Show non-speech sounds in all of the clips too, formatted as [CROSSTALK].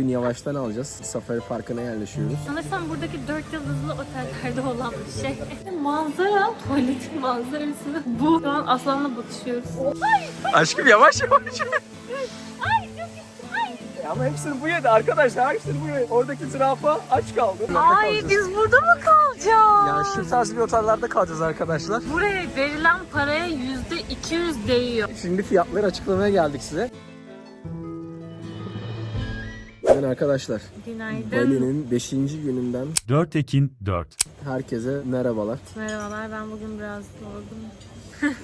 Bugün yavaştan alacağız. Safari Parkı'na yerleşiyoruz. Sanırsam buradaki dört yıldızlı otellerde olan bir şey. Manzara, tuvaletin manzarası bu. Şu an aslanla bakışıyoruz. Aşkım yavaş yavaş. Ama hepsini bu yedi arkadaşlar. Hepsini bu yedi. Oradaki zürafa aç kaldı. Ay biz burada mı kalacağız? Yani şu tarz bir otellerde kalacağız arkadaşlar. Buraya verilen paraya yüzde 200 değiyor. Şimdi fiyatları açıklamaya geldik size. Bugün arkadaşlar Günaydın. Bali'nin 5. gününden 4 Ekin 4. herkese merhabalar. Merhabalar ben bugün biraz yorgunum. [LAUGHS]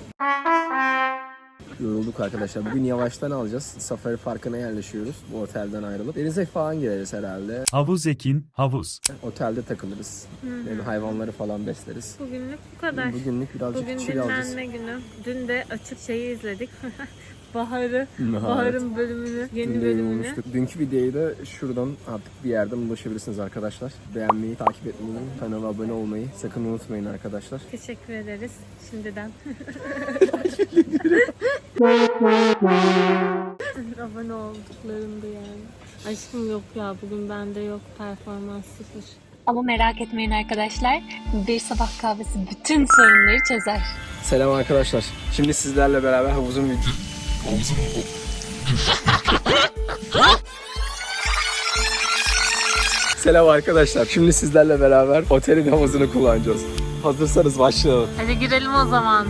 Yorulduk arkadaşlar. Bugün yavaştan alacağız. Safari Parkı'na yerleşiyoruz bu otelden ayrılıp. Denize falan gireriz herhalde. Havuz Ekin Havuz. Otelde takılırız. Yani hayvanları falan besleriz. Bugünlük bu kadar. Bugünlük birazcık Bugün chill alacağız. dinlenme günü. Dün de açık şeyi izledik. [LAUGHS] Bahar'ı, Evet. Bahar'ın bölümünü, yeni Dün bölümünü. yayınlamıştık. Dünkü videoyu da şuradan artık bir yerden ulaşabilirsiniz arkadaşlar. Beğenmeyi, takip etmeyi, kanala abone olmayı sakın unutmayın arkadaşlar. Teşekkür ederiz şimdiden. [LAUGHS] Abone olduklarında yani. Aşkım yok ya bugün bende yok performans sıfır. Ama merak etmeyin arkadaşlar. Bir sabah kahvesi bütün sorunları çözer. Selam arkadaşlar. Şimdi sizlerle beraber havuzun [LAUGHS] Selam arkadaşlar. Şimdi sizlerle beraber otelin havuzunu kullanacağız. Hazırsanız başlayalım. Hadi girelim o zaman.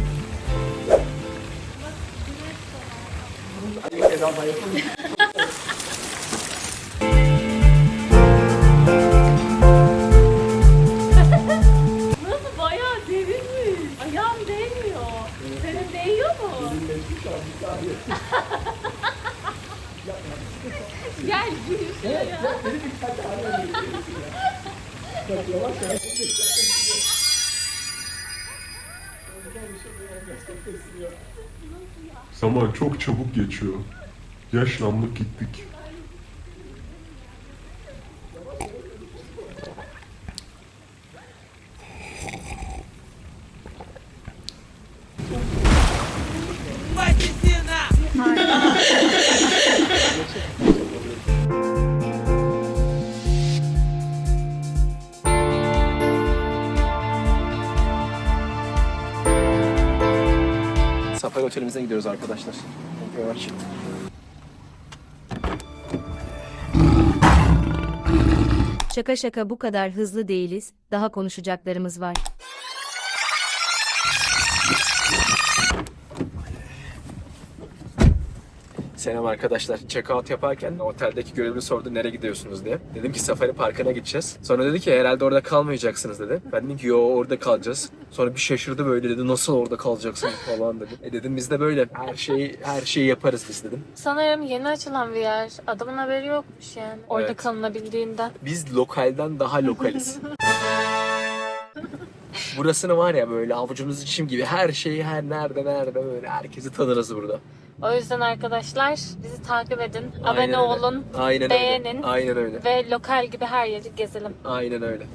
Gel gir şuraya. Zaman çok çabuk geçiyor. Yaşlandık gittik. Otelimize gidiyoruz arkadaşlar. Much. Şaka şaka bu kadar hızlı değiliz, daha konuşacaklarımız var. Selam arkadaşlar. Check out yaparken oteldeki görevli sordu nereye gidiyorsunuz diye. Dedim ki Safari Parkı'na gideceğiz. Sonra dedi ki herhalde orada kalmayacaksınız dedi. Ben dedim ki yo orada kalacağız. Sonra bir şaşırdı böyle dedi nasıl orada kalacaksın [LAUGHS] falan dedi. E dedim biz de böyle her şeyi her şeyi yaparız biz dedim. Sanırım yeni açılan bir yer. Adamın haberi yokmuş yani. Orada Evet. kalınabildiğinden. Biz lokalden daha lokaliz. [LAUGHS] Burasını var ya böyle avucumuz içim gibi her şeyi her nerede nerede böyle herkesi tanırız burada. O yüzden arkadaşlar bizi takip edin. Aynen abone öyle. olun. Aynen beğenin. öyle. Aynen öyle. Ve lokal gibi her yeri gezelim. Aynen öyle.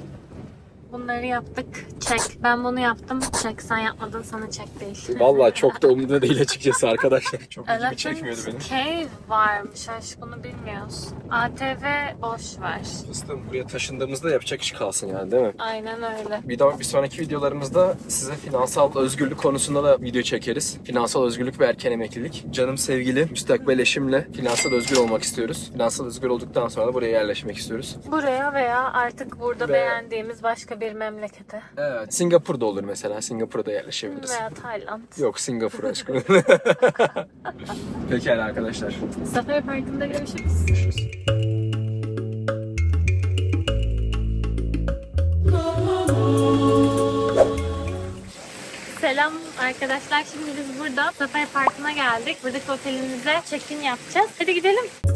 Bunları yaptık. Çek. Ben bunu yaptım. Çek. Sen yapmadın. Sana çek değil. Vallahi çok da umurumda değil açıkçası arkadaşlar. Çok ilgimi çekmiyordu benim. Cave varmış. Aşk bunu bilmiyoruz. ATV boş ver. Fıstığım buraya taşındığımızda yapacak iş kalsın yani değil mi? Aynen öyle. Bir, daha, bir sonraki videolarımızda size finansal özgürlük konusunda da video çekeriz. Finansal özgürlük ve erken emeklilik. Canım sevgili müstakbel eşimle finansal özgür olmak istiyoruz. Finansal özgür olduktan sonra da buraya yerleşmek istiyoruz. Buraya veya artık burada Ve- beğendiğimiz başka bir memlekete. Evet. Singapur'da olur mesela. Singapur'da yerleşebiliriz. Veya Tayland. Yok Singapur aşkım. [LAUGHS] Pekala arkadaşlar. Safari Parkı'nda görüşürüz. Görüşürüz. Selam arkadaşlar. Şimdi biz burada Safari Parkı'na geldik. Buradaki otelimize check-in yapacağız. Hadi gidelim.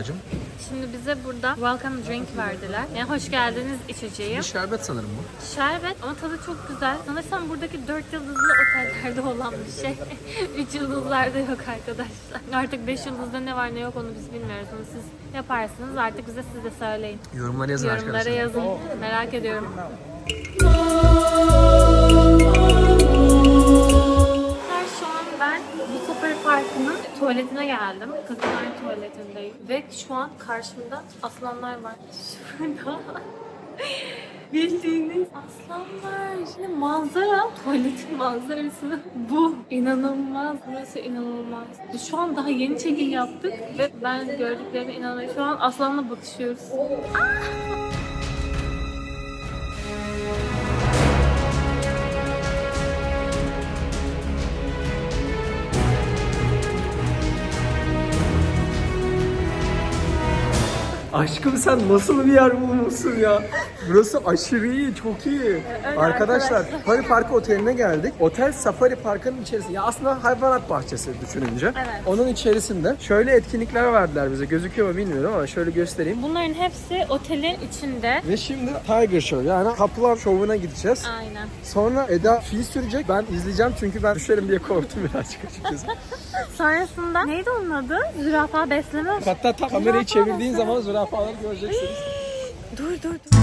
Bu ne Eda'cığım? Şimdi bize burada welcome drink verdiler. Yani hoş geldiniz içeceği. Bir şerbet sanırım bu. Şerbet ama tadı çok güzel. Sanırsam buradaki 4 yıldızlı otellerde olan bir şey. [LAUGHS] 3 yıldızlarda yok arkadaşlar. Artık 5 yıldızda ne var ne yok onu biz bilmiyoruz. Onu siz yaparsınız. Artık bize siz de söyleyin. Yorumlara yazın Yorumlara arkadaşlar. yazın. Merak ediyorum. Kadınlar tuvaletindeyim. Ve şu an karşımda aslanlar var. Şurada. [LAUGHS] Bildiğiniz aslanlar. Şimdi manzara, tuvaletin manzarası bu. İnanılmaz. Burası inanılmaz. Şu an daha yeni çekim yaptık ve ben gördüklerime inanamıyorum. Şu an aslanla bakışıyoruz. Aşkım sen nasıl bir yer bulmuşsun ya? Burası aşırı iyi, çok iyi. arkadaşlar, Safari Park Oteli'ne geldik. Otel Safari Park'ın içerisinde. Ya aslında hayvanat bahçesi düşününce. Evet. Onun içerisinde şöyle etkinlikler verdiler bize. Gözüküyor mu bilmiyorum ama şöyle göstereyim. Bunların hepsi otelin içinde. Ve şimdi Tiger Show yani kaplan şovuna gideceğiz. Aynen. Sonra Eda fil sürecek. Ben izleyeceğim çünkü ben düşerim diye korktum birazcık açıkçası. [LAUGHS] Sonrasında neydi onun adı? Zürafa besleme. Hatta tam kamerayı çevirdiğin zaman zürafaları göreceksiniz. Dur dur dur.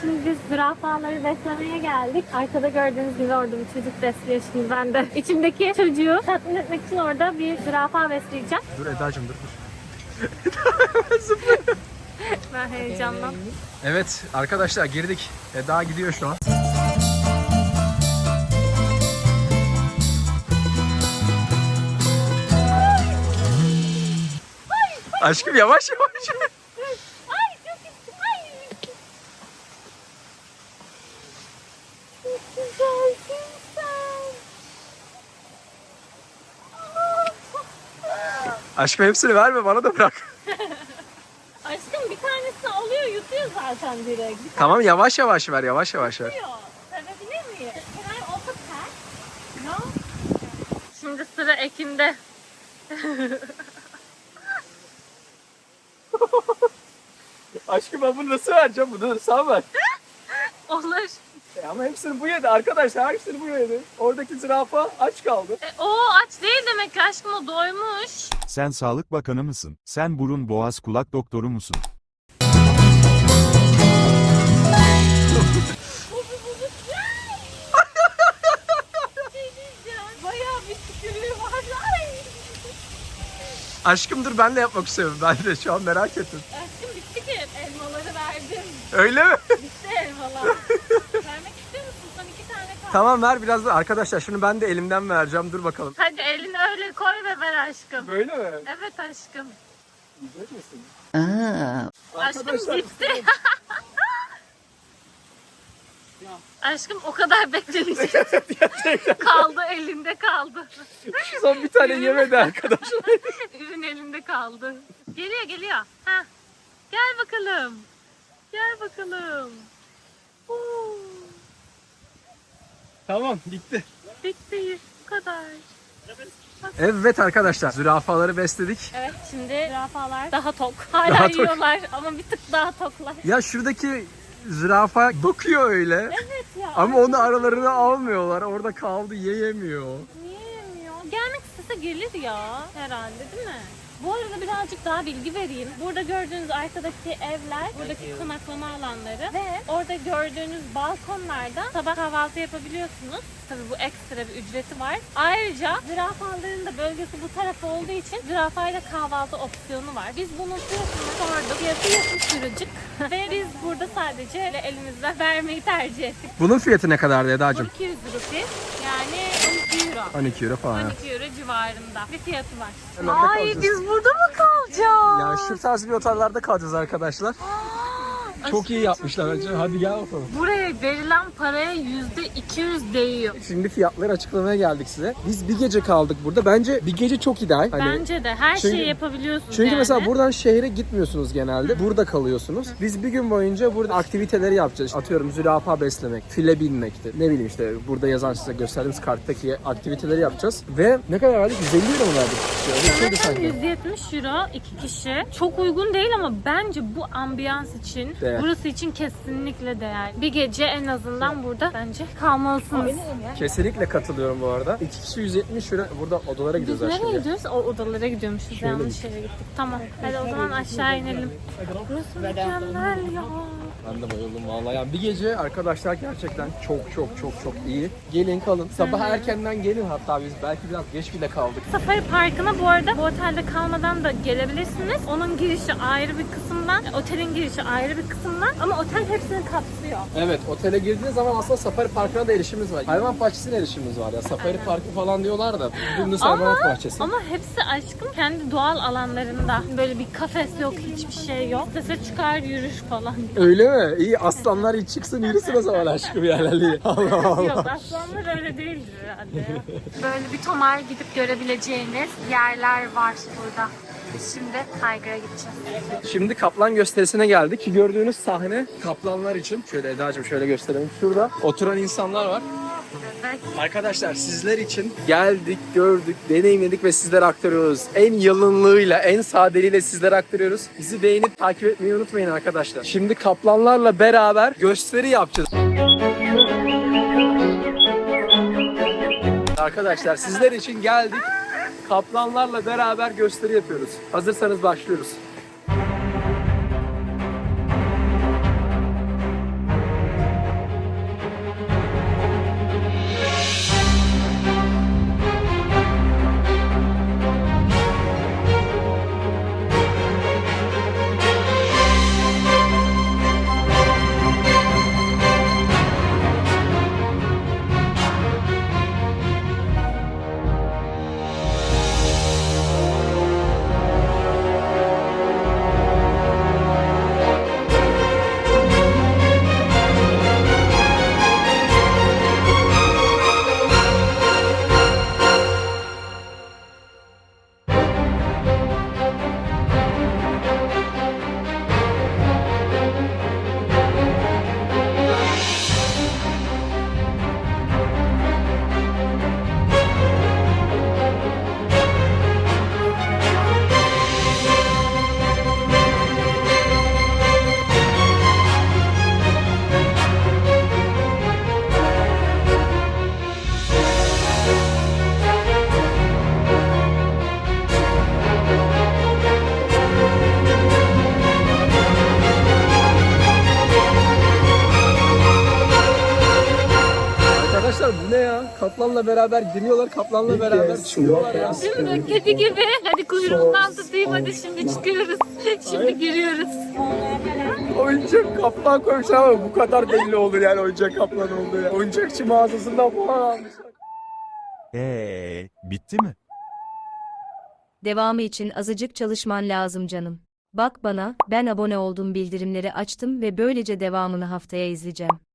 Şimdi biz zürafaları beslemeye geldik. Arkada gördüğünüz gibi orada bir çocuk besliyor şimdi ben de. İçimdeki çocuğu tatmin etmek için orada bir zürafa besleyeceğim. Dur Eda'cığım dur dur. [LAUGHS] Ben heyecandan. Evet arkadaşlar girdik. Eda gidiyor şu an. Aşkım yavaş yavaş. Ay çok ay. Çok güzelsin sen. Aşkım hepsini verme bana da bırak. [LAUGHS] Aşkım bir tanesini alıyor yutuyor zaten direkt. Bir Tamam yavaş yavaş ver yavaş yavaş ver. Tutuyor. Sevebilir miyim? Can I also pet? No? Şimdi sıra Ekin'de. [LAUGHS] Aşkım ben bunu nasıl vereceğim? Bunu sen ver. [LAUGHS] Olur. E ama hepsini bu yedi arkadaşlar. Hepsini bu yedi. Oradaki zürafa aç kaldı. E, o aç değil demek ki aşkım o doymuş. Sen Sağlık Bakanı mısın? Sen burun boğaz kulak doktoru musun? Diyeceğim. Bayağı bir tükürüğü var. Ay. Aşkım dur ben de yapmak istiyorum. Ben de şu an merak ettim. Aşkım bitti ki. Elmaları verdim. Öyle mi? Bitti elmalar. Vermek istiyor musun? Son iki tane kaldı. Tamam ver biraz da. Arkadaşlar şunu ben de elimden vereceğim. Dur bakalım. Hadi elini öyle koy ve ver aşkım. Böyle mi? Evet aşkım. Yiyecek misin? Aşkım bitti. [LAUGHS] Aşkım o kadar beklemiş. [LAUGHS] kaldı elinde kaldı. Son bir tane yemedi arkadaşlar. [LAUGHS] Ürün elinde kaldı. Geliyor geliyor. Ha. Gel bakalım. Gel bakalım. Oo, tamam gitti. bitti. Bu kadar. Evet arkadaşlar zürafaları besledik. Evet şimdi zürafalar daha tok. Hala Daha tok. yiyorlar ama bir tık daha toklar. Ya şuradaki zürafa bakıyor öyle. Evet ya. Ama onu aralarına almıyorlar. Orada kaldı yiyemiyor. Niye yemiyor? Gelmek istese gelir ya herhalde değil mi? Bu arada birazcık daha bilgi vereyim. Burada gördüğünüz arkadaki evler, buradaki konaklama alanları ve orada gördüğünüz balkonlarda sabah kahvaltı yapabiliyorsunuz. Tabii bu ekstra bir ücreti var. Ayrıca zürafaların da bölgesi bu tarafta olduğu için zürafayla kahvaltı opsiyonu var. Biz bunun fiyatını sorduk. Fiyatı yakın şuracık. [LAUGHS] ve burada sadece elimizle vermeyi tercih ettik. Bunun fiyatı ne kadardı Eda'cığım? 1200 rupi yani 12 euro. 12 euro falan. 12 euro civarında bir fiyatı var. Ay biz burada mı kalacağız? Yani şu tarz bir otellerde kalacağız arkadaşlar. Çok iyi yapmışlar bence. Hadi gel bakalım. Buraya verilen paraya yüzde 200 değiyor. Şimdi fiyatları açıklamaya geldik size. Biz bir gece kaldık burada. Bence bir gece çok ideal. Hani Bence de her Çünkü- şeyi yapabiliyorsunuz Çünkü yani. mesela buradan şehre gitmiyorsunuz genelde. Burada kalıyorsunuz. Biz bir gün boyunca burada aktiviteleri yapacağız. Atıyorum zürafa beslemek, file binmekti. Ne bileyim işte burada yazan size gösterdiğimiz karttaki aktiviteleri yapacağız. Ve ne kadar verdik? 150 lira mı verdik? Öyle bir şeydi Zaten sanki. 170 euro iki kişi. Çok uygun değil ama bence bu ambiyans için, Değer. Burası için kesinlikle değer. Bir gece en azından burada bence kalmalısınız. Kesinlikle katılıyorum bu arada. İki kişi 170 lira. Burada odalara Biz gidiyoruz nereye gidiyoruz? O odalara gidiyormuşuz. Şöyle Yanlış yere gittik. Tamam. Hadi o zaman aşağı inelim. Burası mükemmel ya. Ben de bayıldım vallahi. Yani bir gece arkadaşlar gerçekten çok çok çok çok iyi. Gelin kalın. Sabah erkenden gelin hatta biz belki biraz geç bile kaldık. Safari Parkı'na bu arada bu otelde kalmadan da gelebilirsiniz. Onun girişi ayrı bir kısımdan, otelin girişi ayrı bir kısımdan ama otel hepsini kapsıyor. Evet otele girdiğiniz zaman aslında Safari Parkı'na da erişimimiz var. Hayvan bahçesine erişimimiz var ya. Safari Parkı falan diyorlar da. Dümdüz hayvanat bahçesi. Ama hepsi aşkım kendi doğal alanlarında. Böyle bir kafes yok, hiçbir şey yok. Sese çıkar yürüyüş falan. Öyle mi? İyi aslanlar iyi çıksın yürüsün o zaman aşkım yani. [LAUGHS] Allah Allah. Yok aslanlar öyle değildir herhalde. [LAUGHS] Böyle bir tomar gidip görebileceğiniz yerler var burada. Biz şimdi Tiger'a gideceğiz. Şimdi kaplan gösterisine geldik. Şu gördüğünüz sahne kaplanlar için. Şöyle Eda'cığım şöyle gösterelim. Şurada oturan insanlar var. Arkadaşlar sizler için geldik, gördük, deneyimledik ve sizlere aktarıyoruz. En yalınlığıyla, en sadeliğiyle sizlere aktarıyoruz. Bizi beğenip takip etmeyi unutmayın arkadaşlar. Şimdi kaplanlarla beraber gösteri yapacağız. Arkadaşlar sizler için geldik. Kaplanlarla beraber gösteri yapıyoruz. Hazırsanız başlıyoruz. Kaplanla beraber giriyorlar, kaplanla beraber çıkıyorlar ya. Değil mi? Kedi gibi. Hadi kuyruğundan tutayım hadi şimdi çıkıyoruz. Şimdi giriyoruz. Oyuncak kaplan koymuşlar ama bu kadar belli olur yani oyuncak kaplan oldu ya. Oyuncakçı mağazasından falan almışlar. Eee, bitti mi? Devamı için azıcık çalışman lazım canım. Bak bana, ben abone oldum bildirimleri açtım ve böylece devamını haftaya izleyeceğim.